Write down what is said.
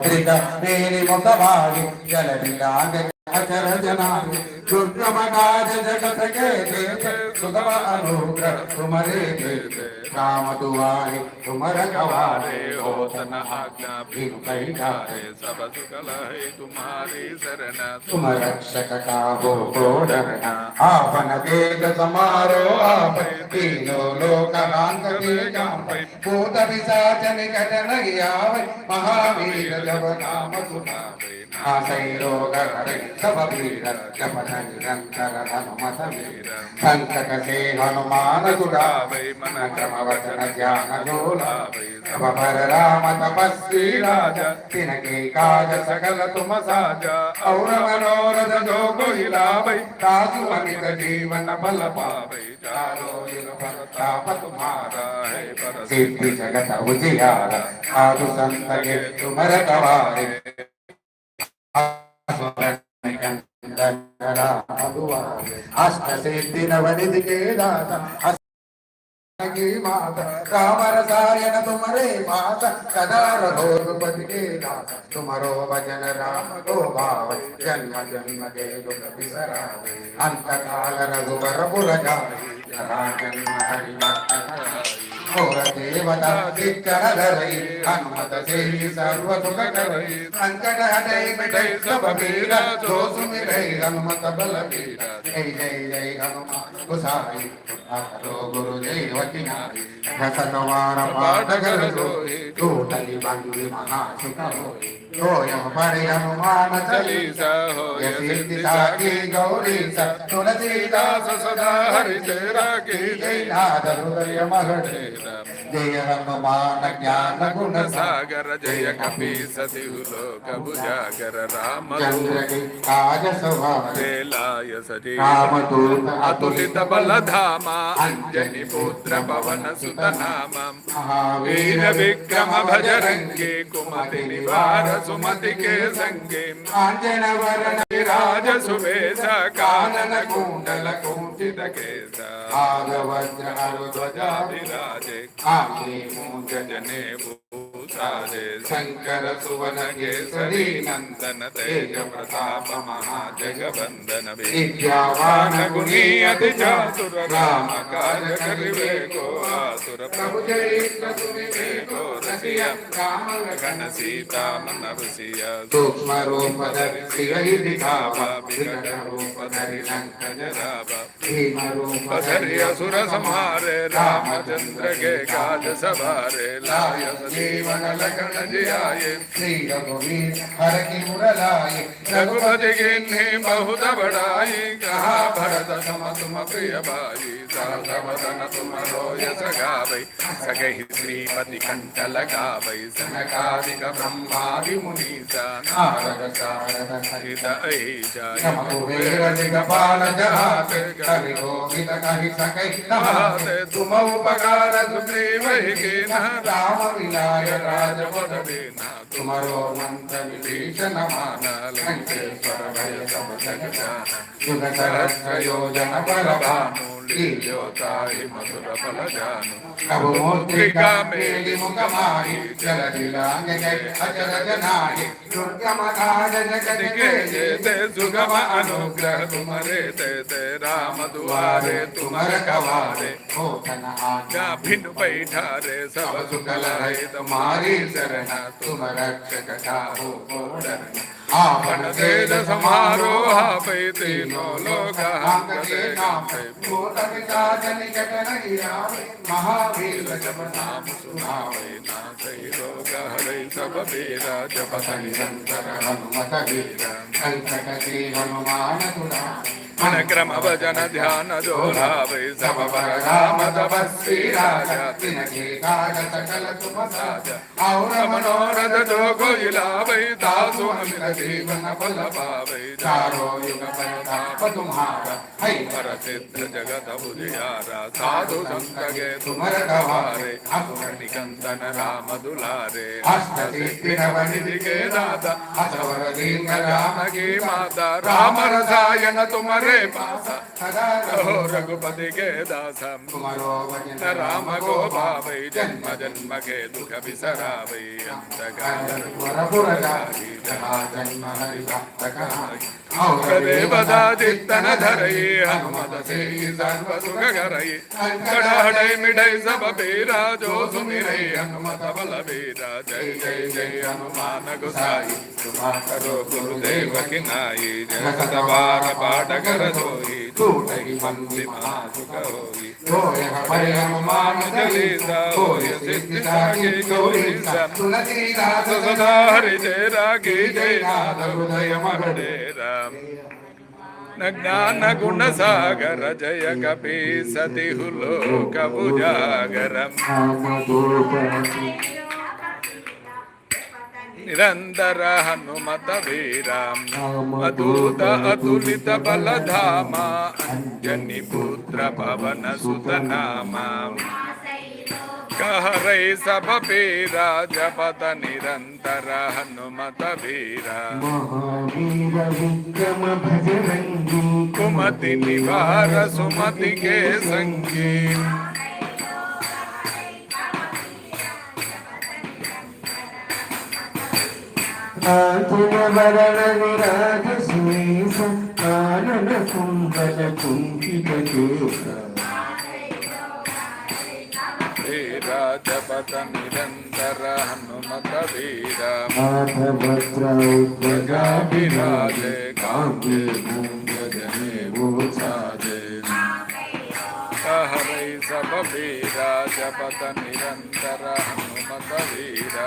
మేరి ముఖవాడి జలవిలాంగ అచర జనాంగ దుర్గమగాజ జగత కే సుగమ అనుగ్రహ తుమరే దేత రామ దువారి తుమర గవారే होतन आज्ञा बिनु कैठारे सब सुकल है तुम्हारी शरण तुम रक्षक का हो डरना आपन तेज समारो आप तीनों लोक अंग के कांपे भूत पिशाच निकट नहीं आवे महावीर जब नाम सुनावे आसै रोग हरे सब पीड़ जप निरंतर हनुमत वीर संकट से हनुमान వచన ధ్యానోల రామ తపస్వీ రాజ తినకే కాజ సకల తుమ ఔర మనోరథ జోగు ఇలాభై తాసు అమిత జీవన బల పాపై తాప తుమార సిద్ధి జగత ఉజయాల సాధు సంతగే తుమర తవారి అష్టసిద్ధి నవనిధికే దాత మాత రామరసాయన తుమరే మాత సదా రఘోపతి కే నాథ తుమరో భజన రామ గో భావ. జన్మ జన్మ కే విసరా అంతకాల రఘువర పురగా జన్మ హరి. ఘోరదేవత దిక్కడధరై హనుమత చేయి సర్వ సుఖకరై సంకట హటై మిటై సభీర దోసుమిరై హనుమత బలబీర జై జై జై హనుమాన్ గుసాయి అతలో గురు దేవకి నారి రసకవార పాఠగరసు తూటలి బంది మహాసుఖోయి సదా హరి జయ రాకి జై నాథ హృదయ మహడే. జయ హనుమాన జ్ఞాన గుణ సాగర జయ కపి రామ వేలాయ సజీ అతులిత బలధామ అంజని పుత్ర పవన సుత నామ వీర విక్రమ భజరంగే కుమతి నివార సుమతి కే సంగే ఆంజన వరణ విరాజ సువేశ కానన కుండల కుంఠిత కేశ ఆగవజ్ర ధ్వజాభిరాజ ಕಾಮು ಗಜನೆ ಭೂತಾರೆ ಶಂಕರ ಸುವನ ಕೇಸರಿ ನಂದನ ತೇಜ ಪ್ರತಾಪ ಮಹಾ ಜಗವಂದನ ವಿದ್ಯಾವಾನ ಗುಣಿ ಅತಿ ಚಾತುರ ರಾಮ ಕಾರ್ಯ ಕರಿಬೇಕೋ ಆಸುರ ಪ್ರಭು ಚರಿತ್ರ ಸುನಿಬೇಕೋ ರಸಿಯ ಕಾಮಲ ಗಣ ಸೀತಾಮನ ಋಷಿಯ ಸೂಕ್ಷ್ಮ ರೂಪಧರಿ ಶಿವಹಿ ದಿಖಾವ ವಿಕಟ ರೂಪಧರಿ ಲಂಕ ಜರಾವ कानन कुंडल कुंठित केश भागवज्र अरुध्वजा ध्वजाधिराजे आके मूंज जने भूषाजे शंकर सुवन केसरी नंदन तेज प्रताप महाजगबंदन विद्यावान गुणी अति चातुर राम काज करिवे को आतुर प्रभु चरित्र सुनिवे को रसिया राम लखन सीता मन रसिया सूक्ष्म रूप धरि सिरहि दिखावा विकट रूप धरि लंक जरावा भीम रूप धरि असुर संहारे रामचंद्र के काज सवारे लाय जीवन लखन जियाये श्री रघुवीर हर की मुरलाए रघुपति गिन्ही बहुत बड़ाई कहा भरत सम तुम प्रिय भाई సగమతనసుమరోయసగావై సగహి శ్రీపతి కంఠలగావై సనకాదిక బ్రహ్మాది మునీస నారద సారద హరిత ఐజ నమోవేర జగపాల ఉపకార రామ విలాయ రాజపదవేన జ్యోతాయి మధుర ఫలజాను నవమూర్తిగా మేలి ముఖమాయి జల జిలాంగై అచల జనాయి దుర్గమనాయ జగదికే జేతే సుగమ అనుగ్రహ తుమ రక్షక ते राम दुआरे तुमर कवारे होतन आज्ञा क्या भिन बैठारे सब सब सुख सुकल लहै है तुम्हारी तुम्हारी शरण शरण तुम रक्षक काहू को डरना आपन आपन तेज तेज समारोह समारोह पै तीनों लोक अंग अंग के ते नाम नाम भूत पिशाच निकट नहीं आवे महावीर जब नाम सुनावे सुनावे नाथै रोग हरै सब बेरा जपत निरंतर हनुमत वीर संकट के हनुमान तुरावे मन क्रम भजन ध्यान जोरावे सब पर राम तपस्वी राजा तुम और मनोरथ जो कोई लावे तासु अमित जीवन फल पावे चारों युग तुम्हारा पर सिद्ध जगत उजियारा साधु संत के तुमर गवारे निकंदन राम दुलारे अष्ट सिद्धि निधि के दीन राम की माता राम रसायन तुम्हारे रे पास सदा हो रघुपति के दास कुमारो वचन राम को पावै जन्म जन्म के दुख बिसरावै अंत काल वरपुरगारी जहा जन्म हरि దేవదా చిత్తన ధరయే హనుమత సేయి సర్వ సుఖ కరయే కడాడై మిడై సభ బీరా జో సుమిరై హనుమత బల తూటగి మంది మహాసుకవి తోయగ పరిగమ మానదలిత తోయ సిద్ధి సాగి గౌరిత తులసి జ్ఞాన గుణ సాగర జయ కపి సతిహులోక భుజాగరం నిరంతర హనుమత వీరం అదూత అతులిత బలధామ అంజని పుత్ర పవన సుత నామ कहरै सब पीरा जपत निरंतर हनुमत वीरा महावीर विक्रम भजरंगी कुमति निवार सुमति के संगी ఆంజన వరణ విరాజ శేష ఆనన కుంభల కుంకిత కేశ రాజపత నిరంతర హనుమత వీర మాధవత్ర ఉద్రగా విరాజే కాంగే భూంగ జనే ఓచాజే हरै सब वीरा जपत निरन्तर हनुमत वीरा